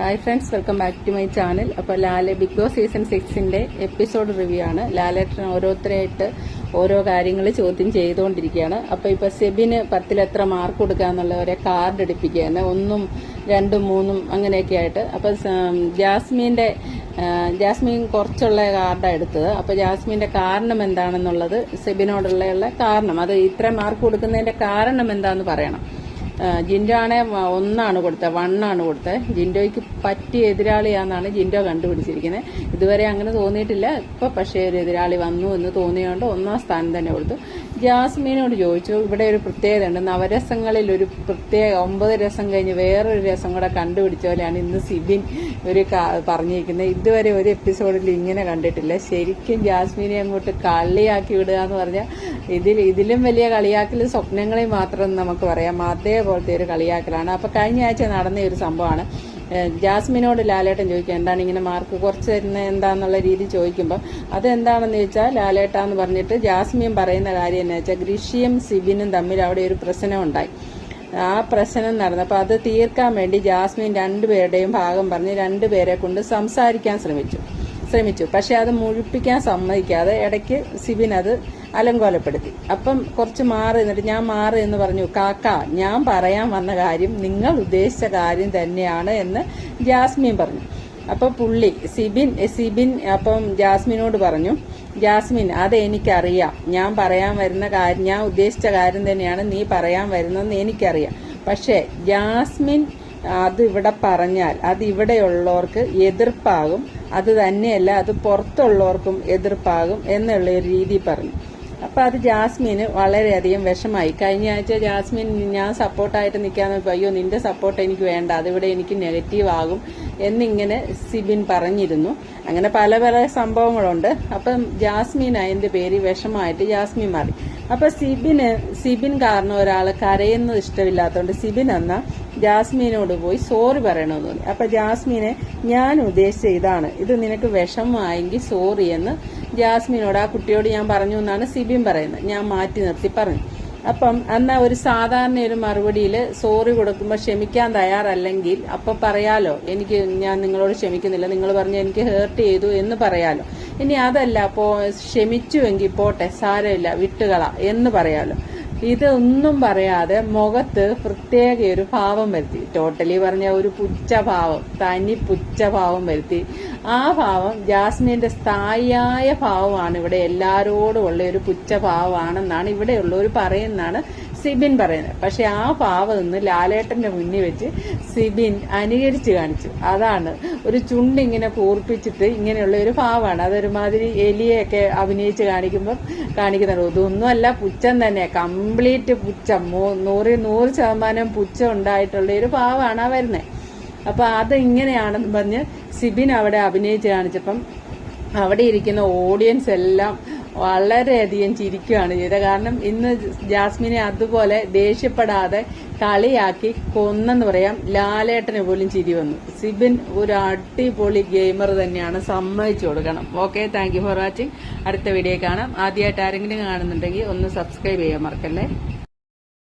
Hi friends welcome back to my channel അപ്പോൾ ലാലെ big boss season സിക്സിന്റെ episode review ആണ്. ലാലേട്ടൻ ഓരോരുത്തരായിട്ട് ഓരോ കാര്യങ്ങൾ ചോദ്യം ചെയ്തുകൊണ്ടിരിക്കുകയാണ്. അപ്പോൾ ഇപ്പോൾ സെബിന് പത്തിൽ എത്ര മാർക്ക് കൊടുക്കുക എന്നുള്ള കാർഡ് എടുപ്പിക്കുകയാണ്. ഒന്നും രണ്ടും മൂന്നും അങ്ങനെയൊക്കെ ആയിട്ട്. അപ്പോൾ ജാസ്മീന്റെ ജാസ്മീൻ കുറച്ചുള്ള കാർഡാണ് എടുത്തത്. അപ്പോൾ ജാസ്മിന്റെ കാരണം എന്താണെന്നുള്ളത് സെബിനോടുള്ള കാരണം. അത് ഇത്ര മാർക്ക് കൊടുക്കുന്നതിന്റെ കാരണം എന്താണെന്ന് പറയണം. ആ, ജിൻഡോ ഒന്നാണ് കൊടുത്തത് വണ്ണാണ് കൊടുത്തത്. ജിൻഡോയ്ക്ക് പറ്റിയ എതിരാളിയാണെന്നാണ് ജിൻഡോ കണ്ടുപിടിച്ചിരിക്കുന്നത് ഇതുവരെ അങ്ങനെ തോന്നിയിട്ടില്ല. ഇപ്പൊ പക്ഷേ ഒരു എതിരാളി വന്നു എന്ന് തോന്നിയോണ്ട് ഒന്നാം സ്ഥാനം തന്നെ കൊടുത്തു. ജാസ്മീനോട് ചോദിച്ചു ഇവിടെ ഒരു പ്രത്യേകത ഉണ്ട് നവരസങ്ങളിൽ ഒരു പ്രത്യേക ഒമ്പത് രസം കഴിഞ്ഞ് വേറൊരു രസം കൂടെ കണ്ടുപിടിച്ച പോലെയാണ് ഇന്ന് സിബിൻ ഒരു പറഞ്ഞിരിക്കുന്നത്. ഇതുവരെ ഒരു എപ്പിസോഡിൽ ഇങ്ങനെ കണ്ടിട്ടില്ല. ശരിക്കും ജാസ്മീനെ അങ്ങോട്ട് കളിയാക്കി വിടുക എന്ന് പറഞ്ഞാൽ ഇതിൽ ഇതിലും വലിയ കളിയാക്കൽ സ്വപ്നങ്ങളിൽ മാത്രം നമുക്ക് പറയാം. അതേപോലത്തെ ഒരു കളിയാക്കലാണ്. അപ്പൊ കഴിഞ്ഞ ആഴ്ച നടന്ന ഒരു സംഭവമാണ്. ജാസ്മിനോട് ലാലേട്ടൻ ചോദിക്കുക എന്താണ് ഇങ്ങനെ മാർക്ക് കുറച്ച് തരുന്നത് എന്താന്നുള്ള രീതി ചോദിക്കുമ്പോൾ അതെന്താണെന്ന് ചോദിച്ചാൽ ലാലേട്ടാന്ന് പറഞ്ഞിട്ട് ജാസ്മിൻ പറയുന്ന കാര്യം എന്ന് വെച്ചാൽ ഗ്രിഷിയും സിബിനും തമ്മിൽ അവിടെ ഒരു പ്രശ്നം ഉണ്ടായി. ആ പ്രശ്നം നടന്നു നടന്നപ്പോൾ അത് തീർക്കാൻ വേണ്ടി ജാസ്മിൻ രണ്ടുപേരുടെയും ഭാഗം പറഞ്ഞ് രണ്ടുപേരെ കൊണ്ട് സംസാരിക്കാൻ ശ്രമിച്ചു. ശ്രമിച്ചു. പക്ഷെ അത് മുഴുപ്പിക്കാൻ സമ്മതിക്കാതെ ഇടയ്ക്ക് സിബിൻ അത് അലങ്കോലപ്പെടുത്തി. അപ്പം കുറച്ച് മാറി എന്നിട്ട് ഞാൻ മാറി എന്ന് പറഞ്ഞു കാക്ക ഞാൻ പറയാൻ വന്ന കാര്യം നിങ്ങൾ ഉദ്ദേശിച്ച കാര്യം തന്നെയാണ് എന്ന് ജാസ്മിൻ പറഞ്ഞു. അപ്പൊ പുള്ളി സിബിൻ സിബിൻ അപ്പം ജാസ്മിനോട് പറഞ്ഞു ജാസ്മിൻ അത് എനിക്കറിയാം. ഞാൻ പറയാൻ വരുന്ന കാര്യം ഞാൻ ഉദ്ദേശിച്ച കാര്യം തന്നെയാണ് നീ പറയാൻ വരുന്നതെന്ന് എനിക്കറിയാം. പക്ഷേ ജാസ്മിൻ അത് ഇവിടെ പറഞ്ഞാൽ അത് ഇവിടെയുള്ളവർക്ക് എതിർപ്പാകും. അത് തന്നെയല്ല അത് പുറത്തുള്ളവർക്കും എതിർപ്പാകും എന്നുള്ള ഒരു രീതി പറഞ്ഞു. അപ്പൊ അത് ജാസ്മിന് വളരെയധികം വിഷമായി. കഴിഞ്ഞ ആഴ്ച ജാസ്മിൻ ഞാൻ സപ്പോർട്ടായിട്ട് വെച്ചപ്പോ, അയ്യോ നിന്റെ സപ്പോർട്ട് എനിക്ക് വേണ്ട. അതിവിടെ എനിക്ക് നെഗറ്റീവ് ആകും എന്നിങ്ങനെ സിബിൻ പറഞ്ഞിരുന്നു. അങ്ങനെ പല പല സംഭവങ്ങളുണ്ട്. അപ്പം ജാസ്മിൻ അതിന്റെ പേര്? വിഷമായിട്ട് ജാസ്മിൻ മാറി. അപ്പൊ സിബിന് സിബിൻ കാരണം ഒരാൾ കരയുന്നത് ഇഷ്ടമില്ലാത്തതുകൊണ്ട് സിബിൻ എന്ന ജാസ്മിനോട് പോയി സോറി പറയണമെന്ന് തോന്നി അപ്പൊ ജാസ്മിനെ ഞാൻ ഉദ്ദേശിച്ച ഇതാണ്. ഇത് നിനക്ക് വിഷമമായെങ്കിൽ സോറി എന്ന് ജാസ്മിനോട് ആ കുട്ടിയോട് ഞാൻ പറഞ്ഞു എന്നാണ് സിബിൻ പറയുന്നത്. ഞാൻ മാറ്റി നിർത്തി പറഞ്ഞു. അപ്പം എന്നാ ഒരു സാധാരണ ഒരു മറുപടിയിൽ സോറി കൊടുക്കുമ്പോൾ ക്ഷമിക്കാൻ തയ്യാറല്ലെങ്കിൽ അപ്പം പറയാലോ എനിക്ക് ഞാൻ നിങ്ങളോട് ക്ഷമിക്കുന്നില്ല നിങ്ങൾ പറഞ്ഞ് എനിക്ക് ഹേർട്ട് ചെയ്തു എന്ന് പറയാലോ. ഇനി അതല്ല അപ്പോൾ ക്ഷമിച്ചുവെങ്കിൽ പോട്ടെ സാരമില്ല വിട്ടുകള എന്ന് പറയാലോ. ഇതൊന്നും പറയാതെ മുഖത്ത് പ്രത്യേക ഒരു ഭാവം വരുത്തി. ടോട്ടലി പറഞ്ഞ ഒരു പുച്ഛഭാവം തനി പുച്ഛഭാവം വരുത്തി. ആ ഭാവം ജാസ്മിന്റെ സ്ഥായിയായ ഭാവമാണ് ഇവിടെ എല്ലാരോടും ഉള്ള ഒരു പുച്ഛഭാവമാണെന്നാണ് ഇവിടെയുള്ളവർ പറയുന്നതാണ്. സിബിൻ പറയുന്നത്. പക്ഷെ ആ പാവ നിന്ന് ലാലേട്ടന്റെ മുന്നിൽ വെച്ച് സിബിൻ അനുകരിച്ച് കാണിച്ചു. അതാണ് ഒരു ചുണ്ടിങ്ങനെ കൂർപ്പിച്ചിട്ട് ഇങ്ങനെയുള്ള ഒരു പാവാണ്. അതൊരുമാതിരി എലിയൊക്കെ അഭിനയിച്ച് കാണിക്കുമ്പോൾ കാണിക്കുന്നത് ഇതൊന്നുമല്ല പുച്ഛം തന്നെ. കംപ്ലീറ്റ് പുച്ഛം. നൂറ് നൂറ് ശതമാനം പുച്ഛം ഉണ്ടായിട്ടുള്ള ഒരു പാവാണ് ആ വരുന്നത് അപ്പൊ അത് ഇങ്ങനെയാണെന്ന് പറഞ്ഞ് സിബിൻ അവിടെ അഭിനയിച്ച് കാണിച്ചപ്പം അവിടെ ഇരിക്കുന്ന ഓഡിയൻസ് എല്ലാം വളരെയധികം ചിരിക്കുകയാണ് ചെയ്തത്. കാരണം ഇന്ന് ജാസ്മിനെ അതുപോലെ ദേഷ്യപ്പെടാതെ കളിയാക്കി കൊന്നെന്ന് പറയാം. ലാലേട്ടന് പോലും ചിരി വന്നു. സിബിൻ ഒരു അടിപൊളി ഗെയിമർ തന്നെയാണ്. സമ്മതിച്ചു കൊടുക്കണം. Okay thank for watching. അടുത്ത വീഡിയോ കാണാം. ആദ്യമായിട്ട് ആരെങ്കിലും കാണുന്നുണ്ടെങ്കിൽ ഒന്ന് സബ്സ്ക്രൈബ് ചെയ്യാൻ മറക്കല്ലേ?